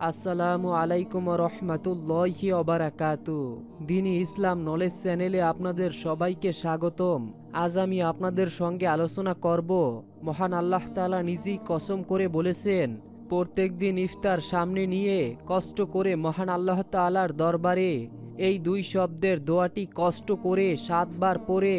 আসসালামু আলাইকুম রহমাতুল্লাহি অবারাকাতু দিনী ইসলাম নলেজ চ্যানেলে আপনাদের সবাইকে স্বাগতম। আজ আমি আপনাদের সঙ্গে আলোচনা করব। মহান আল্লাহ তাআলা নিজেই কসম করে বলেছেন, প্রত্যেক দিন ইফতার সামনে নিয়ে কষ্ট করে মহান আল্লাহ তাআলার দরবারে এই দুই শব্দের দোয়াটি কষ্ট করে সাতবার পরে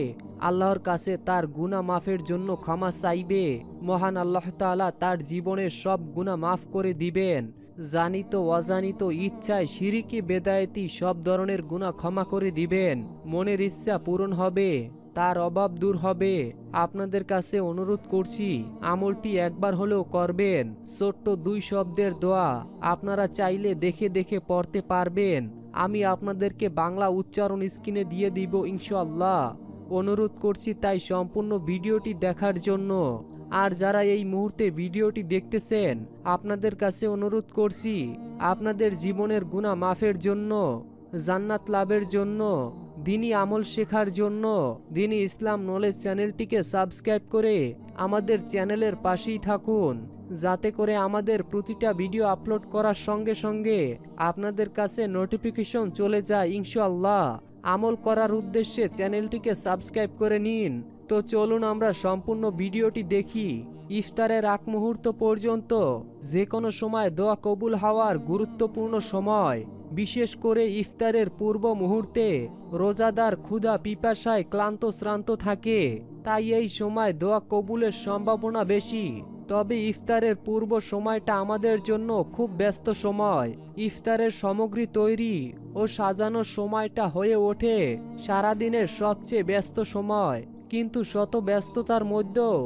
আল্লাহর কাছে তার গুনাহ মাফের জন্য ক্ষমা চাইবে। মহান আল্লাহ তাআলা তার জীবনের সব গুনাহ মাফ করে দিবেন। জানিত, অজানিত ইচ্ছায় সিরিকি বেদায়েতি সব ধরনের গুনাহ ক্ষমা করে দিবেন। মনের ইচ্ছা পূরণ হবে, তার অভাব দূর হবে। আপনাদের কাছে অনুরোধ করছি, আমলটি একবার হলেও করবেন। ছোট্ট দুই শব্দের দোয়া আপনারা চাইলে দেখে দেখে পড়তে পারবেন। আমি আপনাদেরকে বাংলা উচ্চারণ স্ক্রিনে দিয়ে দিব ইনশাল্লাহ অনুরোধ করছি তাই সম্পূর্ণ ভিডিওটি দেখার জন্য। আর যারা এই মুহূর্তে ভিডিওটি দেখতেছেন, আপনাদের কাছে অনুরোধ করছি, আপনাদের জীবনের গুণা মাফের জন্য, জান্নাত লাভের জন্য, দিনী আমল শেখার জন্য, দিনী ইসলাম নলেজ চ্যানেলটিকে সাবস্ক্রাইব করে আমাদের চ্যানেলের পাশেই থাকুন, যাতে করে আমাদের প্রতিটা ভিডিও আপলোড করার সঙ্গে সঙ্গে আপনাদের কাছে নোটিফিকেশন চলে যায়। ইনশাআল্লাহ আমল করার উদ্দেশ্যে চ্যানেলটিকে সাবস্ক্রাইব করে নিন। তো চলুন আমরা সম্পূর্ণ ভিডিওটি দেখি। ইফতারের আগ মুহূর্ত পর্যন্ত যে কোনো সময় দোয়া কবুল হওয়ার গুরুত্বপূর্ণ সময়। বিশেষ করে ইফতারের পূর্ব মুহূর্তে রোজাদার ক্ষুধা পিপাসায় ক্লান্ত শ্রান্ত থাকে, তাই এই সময় দোয়া কবুলের সম্ভাবনা বেশি। তবে ইফতারের পূর্ব সময়টা আমাদের জন্য খুব ব্যস্ত সময়। ইফতারের সামগ্রী তৈরি ও সাজানোর সময়টা হয়ে ওঠে সারাদিনের সবচেয়ে ব্যস্ত সময়। কিন্তু শত ব্যস্ততার মধ্যেও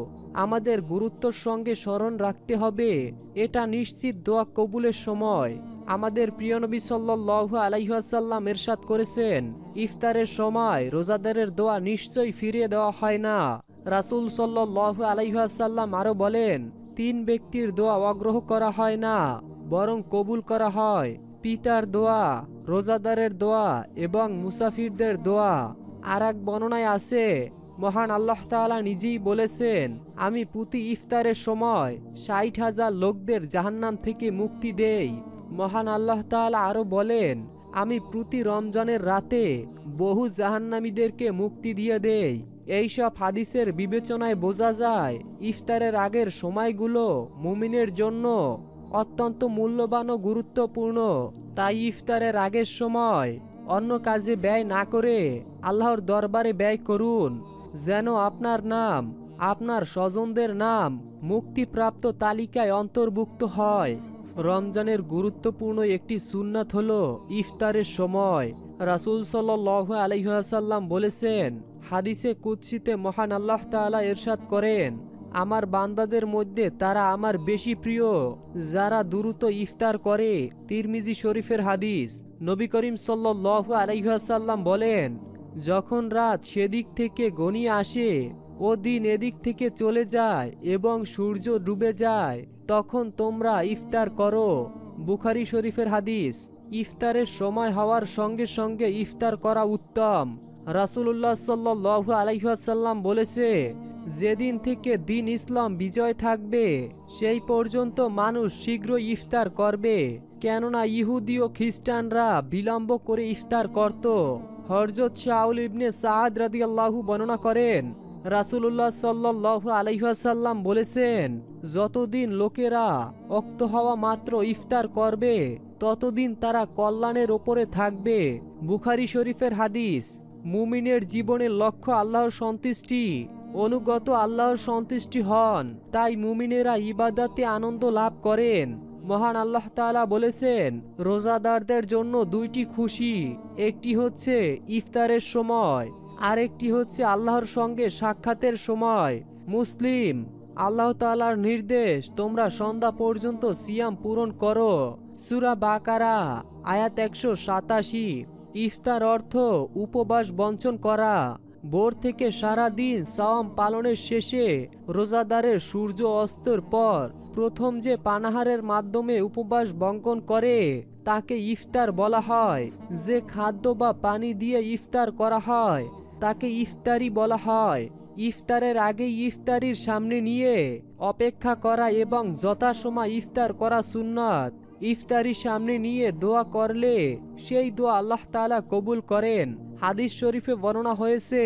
আমাদের গুরুত্বর সঙ্গে স্মরণ রাখতে হবে, এটা নিশ্চিত দোয়া কবুলের সময়। আমাদের প্রিয় নবী সাল্লাল্লাহু আলাইহাসাল্লাম এরশাদ করেছেন, ইফতারের সময় রোজাদারের দোয়া নিশ্চয়ই ফিরিয়ে দেওয়া হয় না। রাসূল সাল্লাল্লাহু আলাইহাসাল্লাম আরও বলেন, তিন ব্যক্তির দোয়া অগ্রহ করা হয় না, বরং কবুল করা হয়। পিতার দোয়া, রোজাদারের দোয়া এবং মুসাফিরদের দোয়া। আর এক বর্ণনায় আছে মহান আল্লাহ তাআলা নিজেই বলেছেন, আমি প্রতি ইফতারের সময় ষাট হাজার লোকদের জাহান্নাম থেকে মুক্তি দেই। মহান আল্লাহ তাআলা আরও বলেন, আমি প্রতি রমজানের রাতে বহু জাহান্নামীদেরকে মুক্তি দিয়ে দেই। এইসব হাদিসের বিবেচনায় বোঝা যায়, ইফতারের আগের সময়গুলো মুমিনের জন্য অত্যন্ত মূল্যবান ও গুরুত্বপূর্ণ। তাই ইফতারের আগের সময় অন্য কাজে ব্যয় না করে আল্লাহর দরবারে ব্যয় করুন। যেন আপনার নাম, আপনার স্বজনদের নাম মুক্তিপ্রাপ্ত তালিকায় অন্তর্ভুক্ত হয়। রমজানের গুরুত্বপূর্ণ একটি সুন্নাত হল ইফতারের সময়। রাসুল সাল আলহাসাল্লাম বলেছেন, হাদিসে কুৎসিতে মহান আল্লাহ তাআলা এরশাদ করেন, আমার বান্দাদের মধ্যে তারা আমার বেশি প্রিয়। যারা দ্রুত ইফতার করে, তিরমিজি শরীফের হাদিস। নবী করিম সাল্লাহ আলাইহাসাল্লাম বলেন যখন রাত সেদিক থেকে গনিয়ে আসে ও দিন এদিক থেকে চলে যায় এবং সূর্য ডুবে যায়, তখন তোমরা ইফতার করো। বুখারি শরীফের হাদিস, ইফতারের সময় হওয়ার সঙ্গে সঙ্গে ইফতার করা উত্তম। রাসুল্লাহ সাল্লাহ আলাইসাল্লাম বলেছে, যেদিন থেকে দিন ইসলাম বিজয় থাকবে, সেই পর্যন্ত মানুষ শীঘ্র ইফতার করবে। কেননা ইহুদি ও খ্রিস্টানরা বিলম্ব করে ইফতার করত। হরজত শাউল ইবনে সাদ রাদিয়াল্লাহু বর্ণনা করেন রাসুল্লাহ সাল্লাহ আলাইসাল্লাম বলেছেন, যতদিন লোকেরা অক্ত হওয়া মাত্র ইফতার করবে, ততদিন তারা কল্যাণের ওপরে থাকবে। বুখারি শরীফের হাদিস, মুমিনের জীবনের লক্ষ্য আল্লাহর সন্তুষ্টি, অনুগত আল্লাহর সন্তুষ্টি হন, তাই মুমিনেরা ইবাদাতে আনন্দ লাভ করেন। মহান আল্লাহ তাআলা বলেছেন, রোজাদারদের জন্য দুইটি খুশি, একটি হচ্ছে ইফতারের সময় আর একটি হচ্ছে আল্লাহর সঙ্গে সাক্ষাতের সময়। মুসলিম, আল্লাহ তাআলার নির্দেশ, তোমরা সন্ধ্যা পর্যন্ত সিয়াম পূরণ করো। সুরা বাকারা, আয়াত একশো সাতাশি, ইফতার অর্থ উপবাস বঞ্চন করা। ভোর থেকে সারা দিন সাওম পালনের শেষে রোজাদারের সূর্য অস্তর পর প্রথম যে পানাহারের মাধ্যমে উপবাস বঙ্কন করে, তাকে ইফতার বলা হয়। যে খাদ্য বা পানি দিয়ে ইফতার করা হয়, তাকে ইফতারি বলা হয়। ইফতারের আগে ইফতারির সামনে নিয়ে অপেক্ষা করা এবং যথাসময় ইফতার করা সুন্নাত। ইফতারি সামনে নিয়ে দোয়া করলে সেই দোয়া আল্লাহ তাআলা কবুল করেন। হাদিস শরীফে বর্ণনা হয়েছে,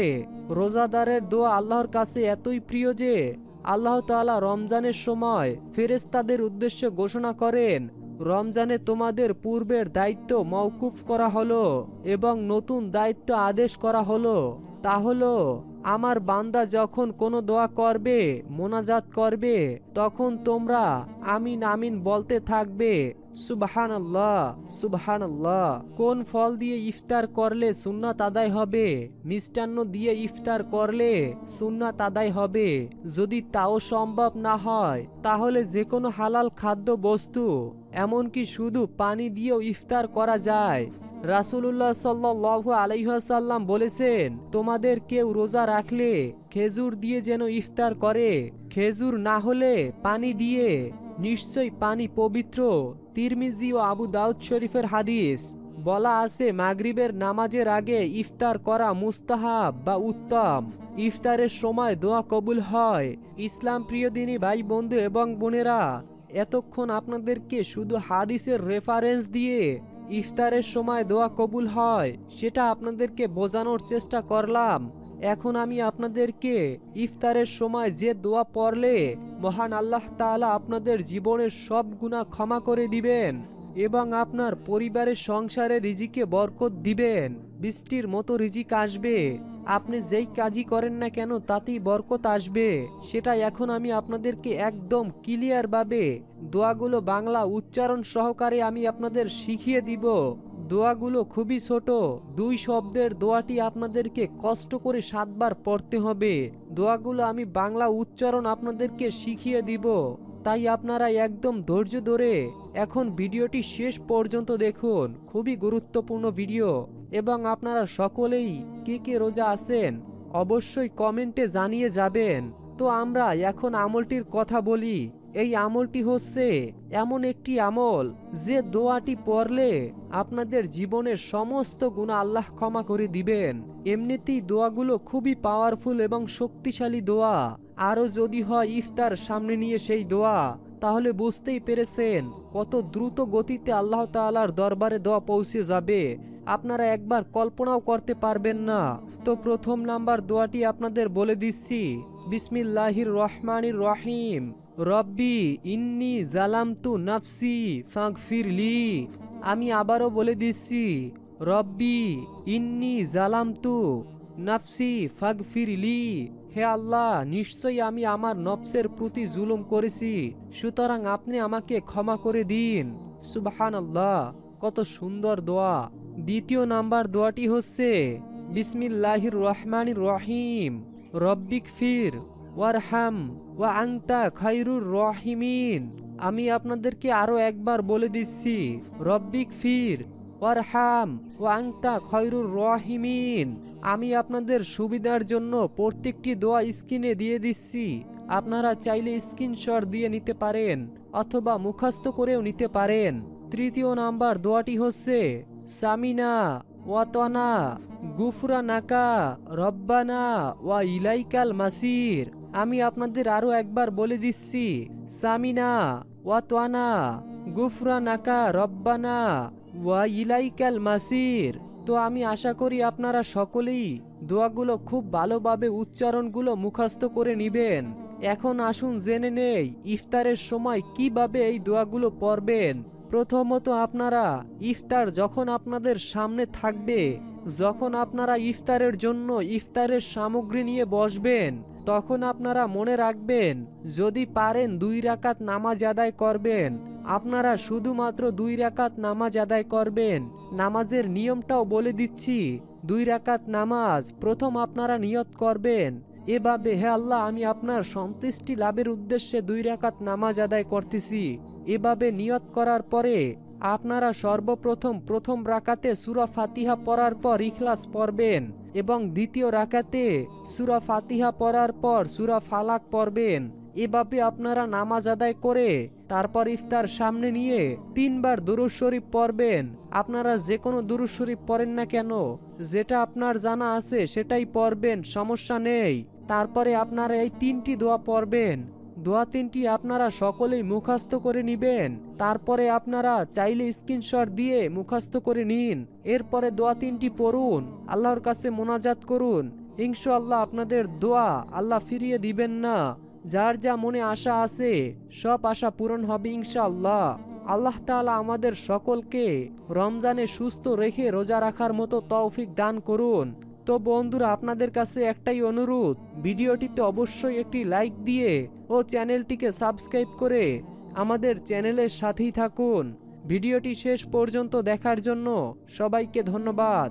রোজাদারের দোয়া আল্লাহর কাছে এতই প্রিয় যে আল্লাহ তালা রমজানের সময় ফেরেশতাদের উদ্দেশ্যে ঘোষণা করেন, রমজানে তোমাদের পূর্বের দায়িত্ব মওকুফ করা হলো এবং নতুন দায়িত্ব আদেশ করা হলো। তা হলো আমার বান্দা যখন কোনো দোয়া করবে, মোনাজাত করবে, তখন তোমরা আমিন আমিন বলতে থাকবে সুবহান আল্লাহ সুবহান আল্লাহ কোন ফল দিয়ে ইফতার করলে সুন্নাত আদায় হবে? মিষ্টান্ন দিয়ে ইফতার করলে সুন্নাত আদায় হবে। যদি তাও সম্ভব না হয়, তাহলে যে কোনো হালাল খাদ্য বস্তু এমনকি শুধু পানি দিয়েও ইফতার করা যায়। রাসুলুল্লাহ সাল্লাহ আলাইহাসাল্লাম বলেছেন, তোমাদের কেউ রোজা রাখলে খেজুর দিয়ে যেন ইফতার করে। খেজুর না হলে পানি দিয়ে নিশ্চয় পানি পবিত্র। তিরমিজি ও আবু দাউদ শরীফের হাদিস বলা আছে, মাগরিবের নামাজের আগে ইফতার করা মুস্তাহাব বা উত্তম। ইফতারের সময় দোয়া কবুল হয়। ইসলাম প্রিয় দিনী ভাই, বন্ধু এবং বোনেরা, এতক্ষণ আপনাদেরকে শুধু হাদিসের রেফারেন্স দিয়ে ইফতারের সময় দোয়া কবুল হয়, সেটা আপনাদেরকে বোঝানোর চেষ্টা করলাম। এখন আমি আপনাদেরকে ইফতারের সময় যে দোয়া পড়লে মহান আল্লাহ তালা আপনাদের জীবনের সব গুণা ক্ষমা করে দিবেন এবং আপনার পরিবারের সংসারে রিজিকে বরকত দিবেন, বৃষ্টির মতো রিজিক আসবে। আপনি যেই কাজই করেন না কেন, তাতেই বরকত আসবে। সেটা এখন আমি আপনাদেরকে একদম ক্লিয়ারভাবে দোয়াগুলো বাংলা উচ্চারণ সহকারে আমি আপনাদের শিখিয়ে দিব। দোয়াগুলো খুবই ছোট, দুই শব্দের দোয়াটি আপনাদেরকে কষ্ট করে সাতবার পড়তে হবে। দোয়াগুলো আমি বাংলা উচ্চারণ আপনাদেরকে শিখিয়ে দিব। তাই আপনারা একদম ধৈর্য ধরে এখন ভিডিওটি শেষ পর্যন্ত দেখুন। খুবই গুরুত্বপূর্ণ ভিডিও। এবং আপনারা সকলেই কে কে রোজা আছেন, অবশ্যই কমেন্টে জানিয়ে যাবেন। তো আমরা এখন আমলটির কথা বলি। এই আমলটি হচ্ছে এমন একটি আমল যে দোয়াটি পড়লে আপনাদের জীবনের সমস্ত গুণা আল্লাহ ক্ষমা করে দিবেন। এমনিতেই দোয়াগুলো খুবই পাওয়ারফুল এবং শক্তিশালী দোয়া। আরও যদি হয় ইফতার সামনে নিয়ে সেই দোয়া। তাহলে বুঝতেই পেরেছেন কত দ্রুত গতিতে আল্লাহ তাআলার দরবারে দোয়া পৌঁছে যাবে। আপনারা একবার কল্পনাও করতে পারবেন না। তো প্রথম নাম্বার দোয়াটি আপনাদের বলে দিচ্ছি। বিসমিল্লাহির রহমানির রহিম। রব্বি ইন্নি জালামতু নাফসি ফাগফিরলি আমি আবারও বলে দিচ্ছি, রব্বি ইন্নি জালামতু নাফসি ফাগফিরলি হে আল্লাহ, নিশ্চয়ই আমি আমার নফসের প্রতি জুলুম করেছি। সুতরাং আপনি আমাকে ক্ষমা করে দিন। সুবাহান আল্লাহ কত সুন্দর দোয়া। দ্বিতীয় নাম্বার দোয়াটি হচ্ছে, বিসমিল্লাহির রহমান রহিম রব্বিক ফির ওয়ারহাম ওয়া আংতা খাইরুর রহিমিন। আমি আপনাদেরকে আরও একবার বলে দিচ্ছি রব্বিক ফির ওয়ারহাম ওয়া আংতা খয়রুর রহিমিন। আমি আপনাদের সুবিধার জন্য প্রত্যেকটি দোয়া স্ক্রিনে দিয়ে দিচ্ছি। আপনারা চাইলে স্ক্রিনশট দিয়ে নিতে পারেন অথবা মুখস্থ করেও নিতে পারেন। তৃতীয় নাম্বার দোয়াটি হচ্ছে সামিনা ওয়াতনা গুফরা নাকা, রব্বানা ওয়া ইলাইকাল মাসির। আমি আপনাদের আরও একবার বলে দিচ্ছি, সামিনা ওয়াতওয়ানা গুফরা নাকা, রব্বানা ওয়া ইলাইকাল মাসির। তো আমি আশা করি আপনারা সকলেই দোয়াগুলো খুব ভালোভাবে উচ্চারণগুলো মুখস্থ করে নিবেন। এখন আসুন জেনে নেই ইফতারের সময় কীভাবে এই দোয়াগুলো পড়বেন। প্রথমত আপনারা ইফতার যখন আপনাদের সামনে থাকবে, যখন আপনারা ইফতারের জন্য ইফতারের সামগ্রী নিয়ে বসবেন, তখন আপনারা মনে রাখবেন, যদি পারেন দুই রাকাত নামাজ আদায় করবেন। আপনারা শুধুমাত্র দুই রাকাত নামাজ আদায় করবেন। নামাজের নিয়মটাও বলে দিচ্ছি, দুই রাকাত নামাজ প্রথম আপনারা নিয়ত করবেন। এভাবে, হে আল্লাহ, আমি আপনার সন্তুষ্টি লাভের উদ্দেশ্যে দুই রাকাত নামাজ আদায় করতেছি। এভাবে নিয়ত করার পরে আপনারা সর্বপ্রথম প্রথম রাকাতে সুরা ফাতিহা পড়ার পর ইখলাস পড়বেন এবং দ্বিতীয় রাকাতে সুরা ফাতিহা পড়ার পর সুরা ফালাক পড়বেন। এভাবে আপনারা নামাজ আদায় করে তারপর ইফতার সামনে নিয়ে তিনবার দুরুজ শরীফ পড়বেন। আপনারা যে কোনো দুরুজ শরীফ পড়েন না কেন, যেটা আপনার জানা আছে সেটাই পড়বেন, সমস্যা নেই। তারপরে আপনারা এই তিনটি দোয়া পড়বেন। দোয়া তিনটি আপনারা সকলেই মুখস্থ করে নিবেন। তারপরে আপনারা চাইলে স্ক্রিনশট দিয়ে মুখস্থ করে নিন। এরপরে দোয়া তিনটি পড়ুন। আল্লাহর কাছে মোনাজাত করুন। ইনশাআল্লাহ আপনাদের দোয়া আল্লাহ ফিরিয়ে দিবেন না। যার যা মনে আশা আছে, সব আশা পূরণ হবে ইনশাআল্লাহ। আল্লাহ তাআলা আমাদের সকলকে রমজানে সুস্থ রেখে রোজা রাখার মতো তৌফিক দান করুন। তো বন্ধুরা, আপনাদের কাছে একটাই অনুরোধ, ভিডিওটিতে অবশ্যই একটি লাইক দিয়ে ও চ্যানেলটিকে সাবস্ক্রাইব করে আমাদের চ্যানেলের সাথেই থাকুন। ভিডিওটি শেষ পর্যন্ত দেখার জন্য সবাইকে ধন্যবাদ।